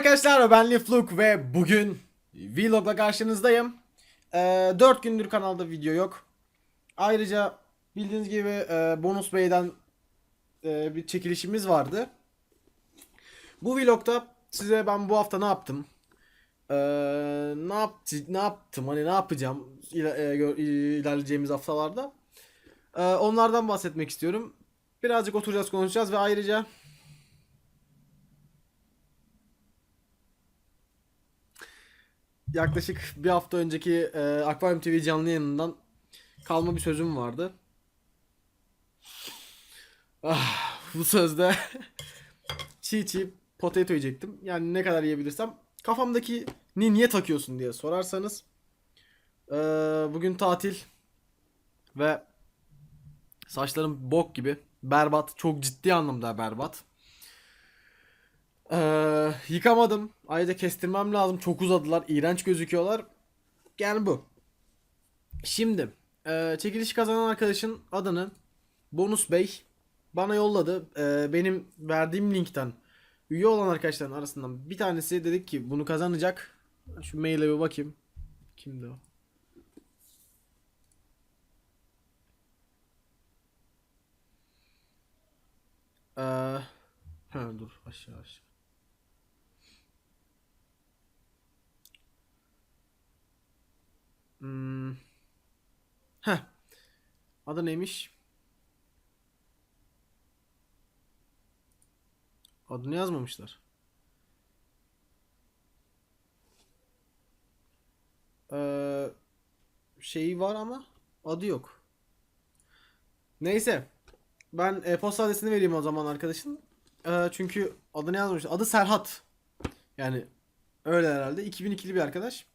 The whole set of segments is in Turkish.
arkadaşlar ben Lifluk ve bugün vlogla karşınızdayım. Ee, 4 gündür kanalda video yok. Ayrıca bildiğiniz gibi e, Bonus Bey'den e, bir çekilişimiz vardı. Bu vlogda size ben bu hafta ne yaptım? Ee, ne yaptı, ne yaptım hani ne yapacağım gö- ilerleyeceğimiz haftalarda. Ee, onlardan bahsetmek istiyorum. Birazcık oturacağız konuşacağız ve ayrıca yaklaşık bir hafta önceki e, Aquarium TV canlı yayınından kalma bir sözüm vardı. Ah, bu sözde çiğ çiğ potato yiyecektim. Yani ne kadar yiyebilirsem. Kafamdaki ni niye takıyorsun diye sorarsanız. e, bugün tatil ve saçlarım bok gibi. Berbat. Çok ciddi anlamda berbat. Ee, yıkamadım. Ayrıca kestirmem lazım. Çok uzadılar. İğrenç gözüküyorlar. Yani bu. Şimdi e, çekiliş kazanan arkadaşın adını Bonus Bey bana yolladı. E, benim verdiğim linkten üye olan arkadaşların arasından bir tanesi dedik ki bunu kazanacak. Şu maile bir bakayım. Kimdi o? Ee, ha dur aşağı aşağı. Hmm. Heh. Adı neymiş? Adını yazmamışlar. Ee, şeyi var ama adı yok. Neyse. Ben e-posta adresini vereyim o zaman arkadaşın. Ee, çünkü adını yazmış. Adı Serhat. Yani öyle herhalde. 2002'li bir arkadaş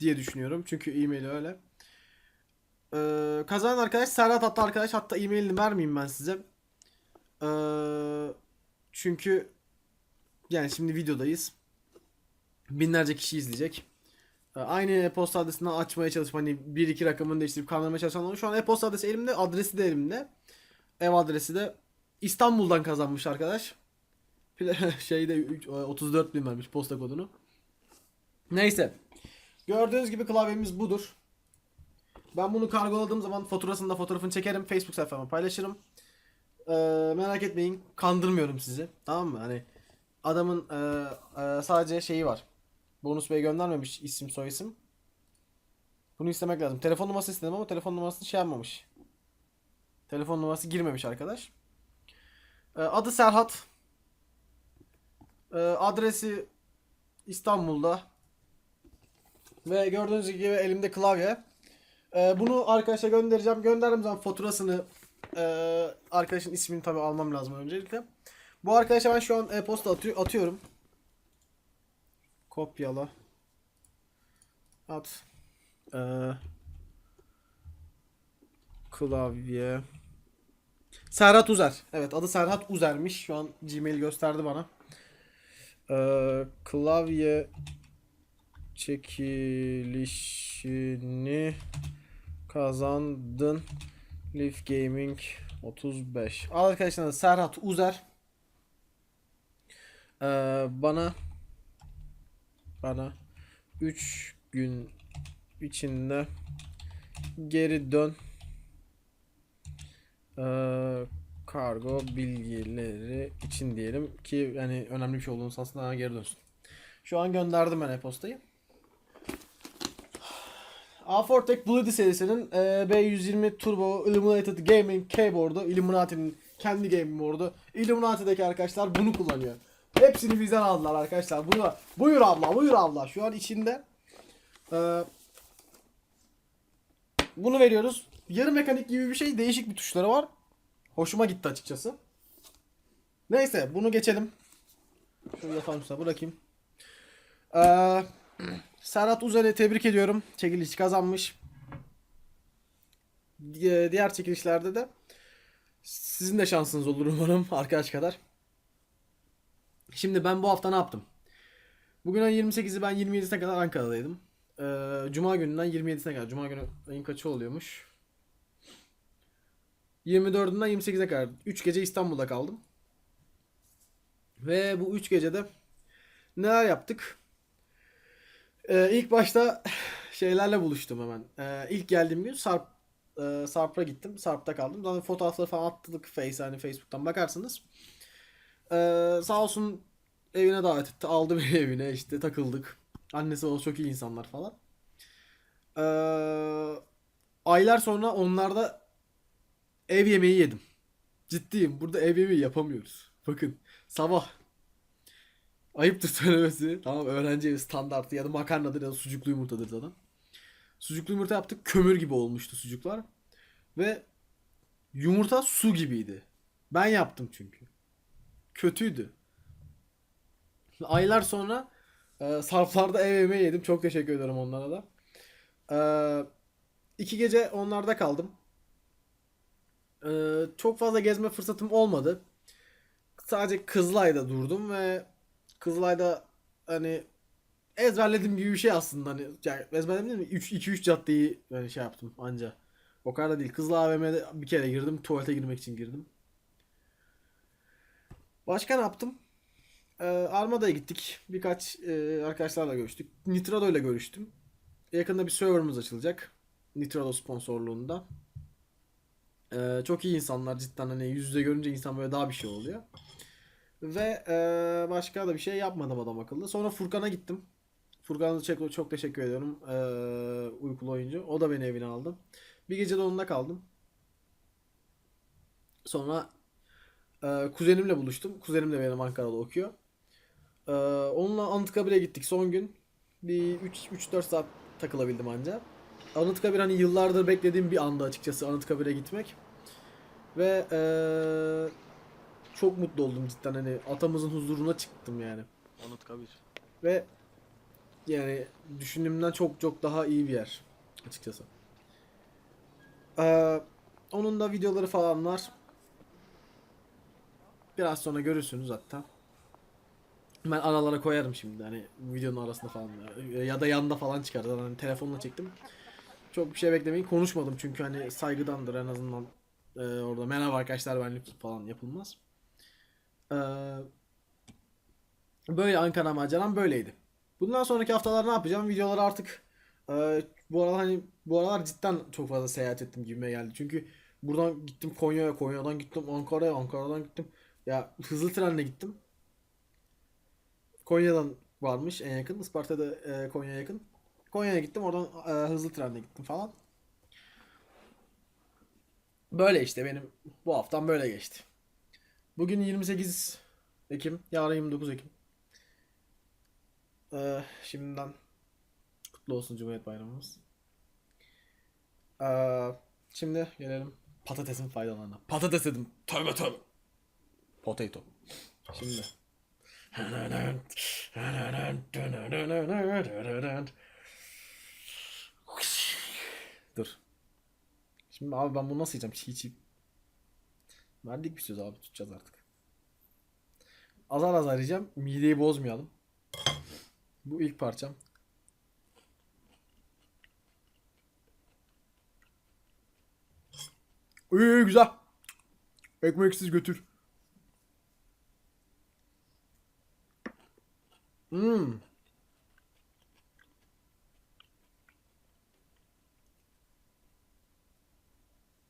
diye düşünüyorum. Çünkü e-maili öyle. Ee, kazanan arkadaş Serhat hatta arkadaş hatta e-mailini vermeyeyim ben size. Ee, çünkü yani şimdi videodayız. Binlerce kişi izleyecek. Ee, aynı e-posta adresini açmaya çalışıp hani bir iki rakamını değiştirip kandırmaya çalışanlar şu an e-posta adresi elimde, adresi de elimde. Ev adresi de İstanbul'dan kazanmış arkadaş. Şeyde üç- 34 bin vermiş posta kodunu. Neyse. Gördüğünüz gibi klavyemiz budur. Ben bunu kargoladığım zaman faturasını fotoğrafını çekerim. Facebook sayfama paylaşırım. Ee, merak etmeyin. Kandırmıyorum sizi. Tamam mı? Hani adamın e, e, sadece şeyi var. Bonus Bey göndermemiş isim soy isim. Bunu istemek lazım. Telefon numarası istedim ama telefon numarasını şey yapmamış. Telefon numarası girmemiş arkadaş. Ee, adı Serhat. Ee, adresi İstanbul'da. Ve gördüğünüz gibi elimde klavye. Ee, bunu arkadaşa göndereceğim. Gönderdiğim zaman faturasını e, arkadaşın ismini tabii almam lazım öncelikle. Bu arkadaşa ben şu an e-posta atıyor, atıyorum. Kopyala. At. Ee, klavye. Serhat Uzer. Evet adı Serhat Uzer'miş. Şu an Gmail gösterdi bana. Ee, klavye çekilişini kazandın. Leaf Gaming 35. Arkadaşlar Serhat Uzer ee, bana bana 3 gün içinde geri dön ee, kargo bilgileri için diyelim ki yani önemli bir şey olduğunu aslında geri dönsün. Şu an gönderdim ben e-postayı. A4 Bloody serisinin e, B120 Turbo Illuminated Gaming Keyboard'u Illuminati'nin kendi gaming board'u Illuminati'deki arkadaşlar bunu kullanıyor. Hepsini bizden aldılar arkadaşlar. Bunu buyur abla, buyur abla. Şu an içinde e, bunu veriyoruz. Yarı mekanik gibi bir şey, değişik bir tuşları var. Hoşuma gitti açıkçası. Neyse, bunu geçelim. Yapalım size bırakayım. Ee, Serhat Uzer'i tebrik ediyorum. Çekiliş kazanmış. Di- Diğer çekilişlerde de sizin de şansınız olur umarım arkadaş kadar. Şimdi ben bu hafta ne yaptım? Bugün ayın 28'i ben 27'sine kadar Ankara'daydım. Ee, Cuma gününden 27'sine kadar. Cuma günü ayın kaçı oluyormuş? 24'ünden 28'e kadar 3 gece İstanbul'da kaldım. Ve bu 3 gecede neler yaptık? Ee, ilk başta şeylerle buluştum hemen. Ee, ilk geldiğim gün Sarp e, Sarp'a gittim. Sarp'ta kaldım. Sonra fotoğrafları falan attık Face hani Facebook'tan bakarsınız. Ee, sağ olsun evine davet etti. Aldı beni evine işte takıldık. Annesi o çok iyi insanlar falan. Ee, aylar sonra onlarda ev yemeği yedim. Ciddiyim. Burada ev yemeği yapamıyoruz. Bakın sabah ayıptır söylemesi. Tamam öğrenci evi standartı ya da makarnadır ya da sucuklu yumurtadır zaten. Sucuklu yumurta yaptık. Kömür gibi olmuştu sucuklar. Ve yumurta su gibiydi. Ben yaptım çünkü. Kötüydü. Aylar sonra e, sarflarda ev yemeği yedim. Çok teşekkür ederim onlara da. E, iki gece onlarda kaldım. E, çok fazla gezme fırsatım olmadı. Sadece Kızılay'da durdum ve Kızılay'da hani ezberlediğim gibi bir şey aslında hani yani ezberledim değil mi? 3 2 3 caddeyi yani şey yaptım anca. O kadar da değil. Kızılay AVM'de bir kere girdim. Tuvalete girmek için girdim. Başka ne yaptım? Ee, Armada'ya gittik. Birkaç e, arkadaşlarla görüştük. Nitrado ile görüştüm. Yakında bir serverımız açılacak. Nitrado sponsorluğunda. Ee, çok iyi insanlar cidden hani yüz yüze görünce insan böyle daha bir şey oluyor. Ve e, başka da bir şey yapmadım adam akıllı. Sonra Furkan'a gittim. Furkan'a çok, çok teşekkür ediyorum. E, uykulu oyuncu. O da beni evine aldı. Bir gece de onunla kaldım. Sonra e, kuzenimle buluştum. Kuzenim de benim Ankara'da okuyor. E, onunla Anıtkabir'e gittik son gün. Bir 3-4 saat takılabildim anca. Anıtkabir hani yıllardır beklediğim bir anda açıkçası Anıtkabir'e gitmek. Ve e, çok mutlu oldum cidden hani atamızın huzuruna çıktım yani. Anıtkabir. Ve yani düşündüğümden çok çok daha iyi bir yer açıkçası. Ee, onun da videoları falan var. Biraz sonra görürsünüz hatta. Ben aralara koyarım şimdi hani videonun arasında falan ya da yanında falan çıkar. Zaten Hani telefonla çektim. Çok bir şey beklemeyin. Konuşmadım çünkü hani saygıdandır en azından e, orada merhaba arkadaşlar ben Lütfü falan yapılmaz. Ee, Böyle Ankara maceram böyleydi. Bundan sonraki haftalar ne yapacağım? Videoları artık e, bu aralar hani bu aralar cidden çok fazla seyahat ettim gibime geldi. Çünkü buradan gittim Konya'ya, Konya'dan gittim Ankara'ya, Ankara'dan gittim. Ya hızlı trenle gittim. Konya'dan varmış en yakın. Isparta'da e, Konya'ya yakın. Konya'ya gittim oradan e, hızlı trenle gittim falan. Böyle işte benim bu haftam böyle geçti. Bugün 28 Ekim, yarın 29 Ekim. Ee, şimdiden kutlu olsun Cumhuriyet Bayramımız. Ee, şimdi gelelim patatesin faydalarına. Patates dedim. Tövbe tövbe. Potato. Şimdi. Dur. Şimdi abi ben bunu nasıl yiyeceğim? Çiğ çiğ. Verdik bir söz abi tutacağız artık. Azar azar yiyeceğim. Mideyi bozmayalım. Bu ilk parçam. İyi güzel. Ekmeksiz götür. Hmm.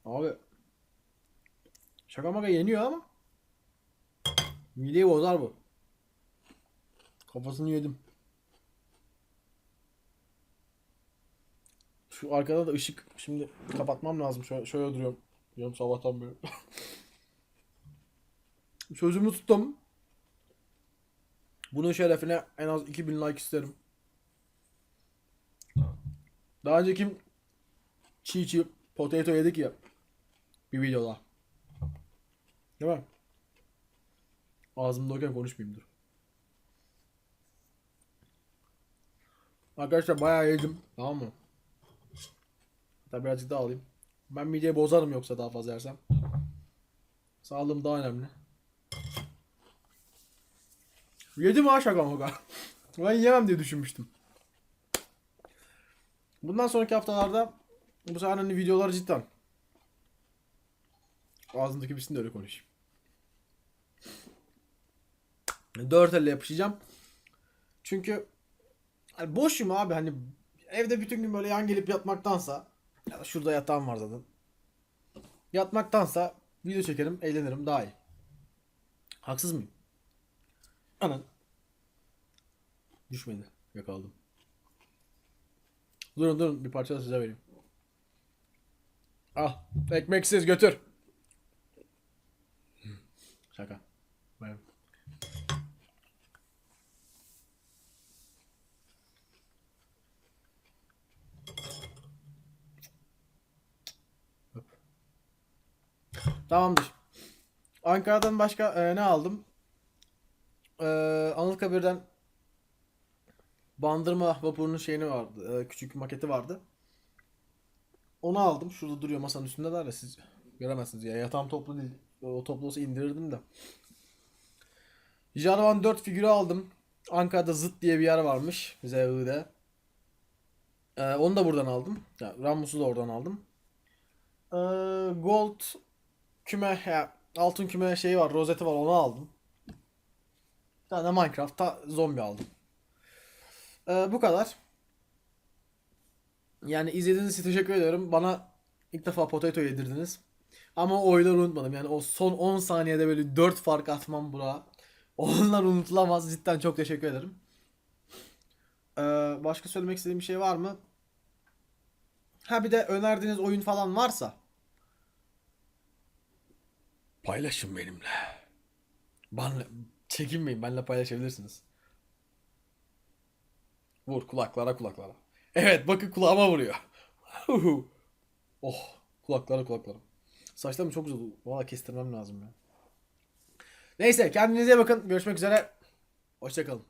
Abi. Şaka maka yeniyor ama. Mideyi bozar bu. Kafasını yedim. Şu arkada da ışık. Şimdi kapatmam lazım. Şöyle, şöyle duruyorum. Diyorum sabahtan beri. Sözümü tuttum. Bunun şerefine en az 2000 like isterim. Daha önce kim çiğ çiğ potato yedik ya bir videoda. Değil mi? Ağzımdayken konuşmayayım dur. Arkadaşlar bayağı yedim. Tamam mı? Hatta birazcık daha alayım. Ben mideyi bozarım yoksa daha fazla yersem. Sağlığım daha önemli. Yedim ha şaka maka. Ben yemem diye düşünmüştüm. Bundan sonraki haftalarda bu sefer hani videolar cidden. Ağzımdaki bitsin de öyle konuşayım. Dört elle yapışacağım. Çünkü hani boşum abi hani evde bütün gün böyle yan gelip yatmaktansa ya da şurada yatağım var zaten. Yatmaktansa video çekerim, eğlenirim daha iyi. Haksız mıyım? Anan. Düşmedi. Yakaladım. Durun durun bir parça da size vereyim. Al. Ekmeksiz götür. Şaka. Tamamdır. Ankara'dan başka e, ne aldım? E, Anıtkabir'den Bandırma vapurunun şeyini vardı. e, küçük maketi vardı. Onu aldım. Şurada duruyor masanın üstünde ya siz göremezsiniz ya. Yatağım toplu değil. O toplu olsa indirirdim de. Jarvan 4 figürü aldım. Ankara'da Zıt diye bir yer varmış. ZI'de. Ee, onu da buradan aldım. Ya, Rammus'u da oradan aldım. Ee, Gold küme ya, altın küme şeyi var. Rozeti var. Onu aldım. Bir tane Minecraft'ta zombi aldım. Ee, bu kadar. Yani izlediğiniz için teşekkür ediyorum. Bana ilk defa potato yedirdiniz. Ama oyları unutmadım. Yani o son 10 saniyede böyle 4 fark atmam bura. Onlar unutulamaz. Cidden çok teşekkür ederim. Ee, başka söylemek istediğim bir şey var mı? Ha bir de önerdiğiniz oyun falan varsa paylaşın benimle. Benle, çekinmeyin. Benle paylaşabilirsiniz. Vur kulaklara kulaklara. Evet bakın kulağıma vuruyor. oh kulaklara kulaklara. Saçlarım çok oldu. Valla kestirmem lazım ya. Neyse kendinize bakın. Görüşmek üzere. Hoşçakalın.